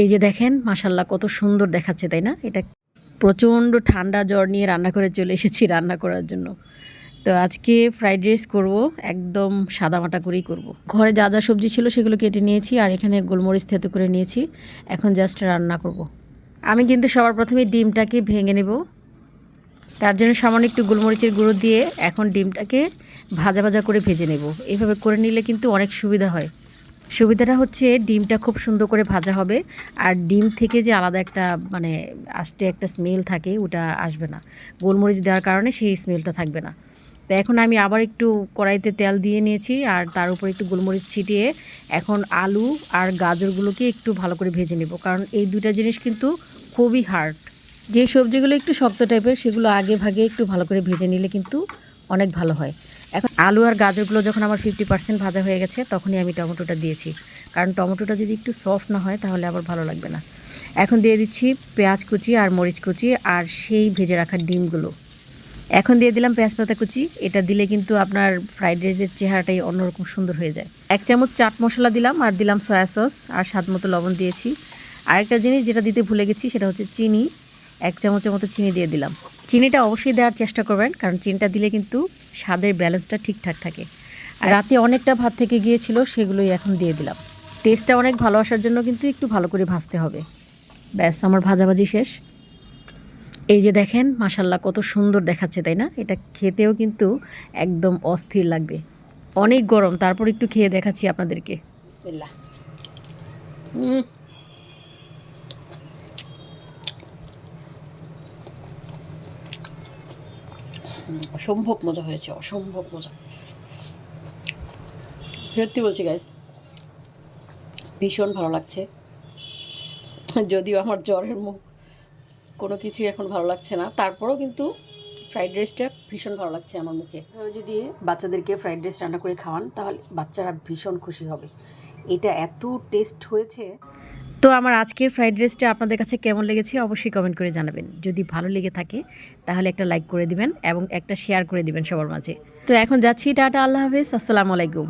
এই যে দেখেন মাসাল্লাহ কত সুন্দর দেখাচ্ছে, তাই না? এটা প্রচণ্ড ঠান্ডা জ্বর নিয়ে রান্না করে চলে এসেছি রান্না করার জন্য। তো আজকে ফ্রাইড রাইস করব, একদম সাদামাটা করেই করব। ঘরে যা যা সবজি ছিল সেগুলো কেটে নিয়েছি আর এখানে গোলমরিচ থেতো করে নিয়েছি। এখন জাস্ট রান্না করব। আমি কিন্তু সবার প্রথমে ডিমটাকে ভেঙে নেব। তার জন্য সামান্য একটু গোলমরিচের গুঁড়ো দিয়ে এখন ডিমটাকে ভাজা ভাজা করে ভেজে নেব। এইভাবে করে নিলে কিন্তু অনেক সুবিধা হয়। সুবিধাটা হচ্ছে ডিমটা খুব সুন্দর করে ভাজা হবে। আর ডিম থেকে যে আলাদা একটা মানে আস্তে একটা স্মেল থাকে, ওটা আসবে না। গোলমরিচ দেওয়ার কারণে সেই স্মেলটা থাকবে না। তো এখন আমি আবার একটু কড়াইতে তেল দিয়ে নিয়েছি, আর তার উপর একটু গোলমরিচ ছিটিয়ে এখন আলু আর গাজরগুলোকে একটু ভালো করে ভেজে নেব। কারণ এই দুটা জিনিস কিন্তু খুবই হার্ড যে সবজিগুলো একটু শক্ত টাইপের সেগুলো আগে ভাগে একটু ভালো করে ভেজে নিলে কিন্তু অনেক ভালো হয়। এখন আলু আর গাজরগুলো যখন আমার ফিফটি পার্সেন্ট ভাজা হয়ে গেছে, তখনই আমি টমেটোটা দিয়েছি। কারণ টমেটোটা যদি একটু সফট না হয়, তাহলে আবার ভালো লাগবে না। এখন দিয়ে দিচ্ছি পেঁয়াজ কুচি আর মরিচ কুচি আর সেই ভেজে রাখা ডিমগুলো। এখন দিয়ে দিলাম পেঁয়াজ পাতা কুচি। এটা দিলে কিন্তু আপনার ফ্রাইড রাইসের চেহারাটাই অন্যরকম সুন্দর হয়ে যায়। এক চামচ চাট মশলা দিলাম আর দিলাম সয়া সস আর স্বাদ মতো লবণ দিয়েছি। আরেকটা জিনিস যেটা দিতে ভুলে গেছি, সেটা হচ্ছে চিনি। এক চামচের মতো চিনি দিয়ে দিলাম। চিনিটা অবশ্যই দেওয়ার চেষ্টা করবেন কারণ চিনিটা দিলে কিন্তু স্বাদের ব্যালেন্সটা ঠিকঠাক থাকে। আর রাতে অনেকটা ভাত থেকে গিয়েছিল সেগুলোই এখন দিয়ে দিলাম। টেস্টটা অনেক ভালো আসার জন্য কিন্তু একটু ভালো করে ভাজতে হবে। ব্যাস আমার ভাজাভাজি শেষ। এই যে দেখেন মাসাল্লাহ কত সুন্দর দেখাচ্ছে তাই না? এটা খেতেও কিন্তু একদম অস্থির লাগবে। অনেক গরম তারপর একটু খেয়ে দেখাচ্ছি আপনাদেরকে। বিসমিল্লাহ। অসম্ভব মজা হয়েছে, অসম্ভব মজা। সত্যি বলছি গাইস ভীষণ ভালো লাগছে। যদিও আমার জ্বরের মুখ কোনো কিছুই এখন ভালো লাগছে না, তারপরেও কিন্তু ফ্রাইড রাইসটা ভীষণ ভালো লাগছে আমার মুখে। যদি বাচ্চাদেরকে ফ্রাইড রাইস রান্না করে খাওয়ান, তাহলে বাচ্চারা ভীষণ খুশি হবে। এটা এত টেস্ট হয়েছে। তো আমার আজকের ফ্রাইড রাইসটা আপনাদের কাছে কেমন লেগেছে অবশ্যই কমেন্ট করে জানাবেন। যদি ভালো লেগে থাকে, তাহলে একটা লাইক করে দিবেন এবং একটা শেয়ার করে দিবেন সবার মাঝে। তো এখন যাচ্ছি, টাটা, আল্লাহ হাফেজ, আসসালামু আলাইকুম।